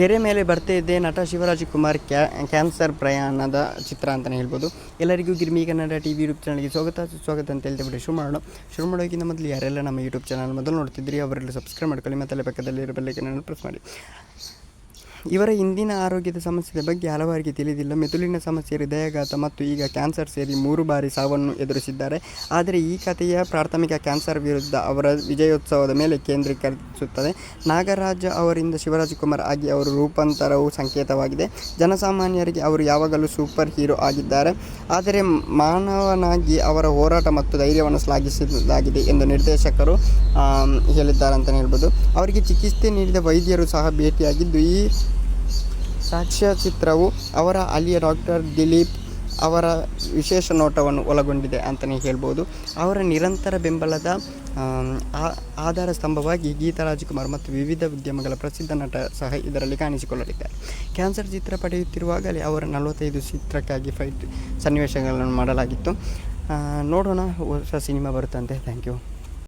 ತೆರೆ ಮೇಲೆ ಬರ್ತಾ ಇದ್ದೆ ನಟ ಶಿವರಾಜ್ ಕುಮಾರ್ ಕ್ಯಾ, ಕ್ಯಾನ್ಸರ್ ಪ್ರಯಾಣದ ಚಿತ್ರ ಅಂತಲೇ ಹೇಳ್ಬೋದು. ಎಲ್ಲರಿಗೂ ಗಿರ್ಮಿ ಕನ್ನಡ ಟಿ ವಿ ಯೂಟ್ಯೂಬ್ ಚಾನಲ್ಗೆ ಸ್ವಾಗತ ಸ್ವಾಗತ ಅಂತ ಹೇಳ್ತಾ ಶುರು ಮಾಡೋಣ ಶುರು ಮಾಡೋಕ್ಕಿಂತ ಮೊದಲು ಯಾರೆಲ್ಲ ನಮ್ಮ ಯೂಟ್ಯೂಬ್ ಚಾನಲ್ ಮೊದಲು ನೋಡ್ತಿದ್ರಿ ಅವರೆಲ್ಲ ಸಬ್ಸ್ಕ್ರೈಬ್ ಮಾಡ್ಕೊಳ್ಳಿ ಮತ್ತೆ ಪಕ್ಕದಲ್ಲಿ ಬೆಲ್ಲೈಕನನ್ನು ಪ್ರೆಸ್ ಮಾಡಿ. ಇವರ ಇಂದಿನ ಆರೋಗ್ಯದ ಸಮಸ್ಯೆಯ ಬಗ್ಗೆ ಹಲವರಿಗೆ ತಿಳಿದಿಲ್ಲ. ಮೆದುಳಿನ ಸಮಸ್ಯೆ, ಹೃದಯಾಘಾತ ಮತ್ತು ಈಗ ಕ್ಯಾನ್ಸರ್ ಸೇರಿ ಮೂರು ಬಾರಿ ಸಾವನ್ನು ಎದುರಿಸಿದ್ದಾರೆ. ಆದರೆ ಈ ಕಥೆಯ ಪ್ರಾಥಮಿಕ ಕ್ಯಾನ್ಸರ್ ವಿರುದ್ಧ ಅವರ ವಿಜಯೋತ್ಸವದ ಮೇಲೆ ಕೇಂದ್ರೀಕರಿಸುತ್ತದೆ. ನಾಗರಾಜ ಅವರಿಂದ ಶಿವರಾಜ್ ಕುಮಾರ್ ಆಗಿ ಅವರ ರೂಪಾಂತರವು ಸಂಕೇತವಾಗಿದೆ. ಜನಸಾಮಾನ್ಯರಿಗೆ ಅವರು ಯಾವಾಗಲೂ ಸೂಪರ್ ಹೀರೋ ಆಗಿದ್ದಾರೆ. ಆದರೆ ಮಾನವನಾಗಿ ಅವರ ಹೋರಾಟ ಮತ್ತು ಧೈರ್ಯವನ್ನು ಶ್ಲಾಘಿಸಲಾಗಿದೆ ಎಂದು ನಿರ್ದೇಶಕರು ಹೇಳಿದ್ದಾರೆ ಅಂತಲೇ ಹೇಳ್ಬೋದು. ಅವರಿಗೆ ಚಿಕಿತ್ಸೆ ನೀಡಿದ ವೈದ್ಯರು ಸಹ ಭೇಟಿಯಾಗಿದ್ದು, ಈ ಸಾಕ್ಷ್ಯಚಿತ್ರವು ಅವರ ಅಲ್ಲಿಯ ಡಾಕ್ಟರ್ ದಿಲೀಪ್ ಅವರ ವಿಶೇಷ ನೋಟವನ್ನು ಒಳಗೊಂಡಿದೆ ಅಂತಲೇ ಹೇಳ್ಬೋದು. ಅವರ ನಿರಂತರ ಬೆಂಬಲದ ಆಧಾರ ಸ್ತಂಭವಾಗಿ ಗೀತಾ ರಾಜ್ಕುಮಾರ್ ಮತ್ತು ವಿವಿಧ ಉದ್ಯಮಗಳ ಪ್ರಸಿದ್ಧ ನಟ ಸಹ ಇದರಲ್ಲಿ ಕಾಣಿಸಿಕೊಳ್ಳಲಿದ್ದಾರೆ. ಕ್ಯಾನ್ಸರ್ ಚಿತ್ರ ಪಡೆಯುತ್ತಿರುವಾಗಲೇ ಅವರ ನಲವತ್ತೈದು ಚಿತ್ರಕ್ಕಾಗಿ ಫೈಟ್ ಸನ್ನಿವೇಶಗಳನ್ನು ಮಾಡಲಾಗಿತ್ತು. ನೋಡೋಣ, ಹೊಸ ಸಿನಿಮಾ ಬರುತ್ತಂತೆ. Thank you.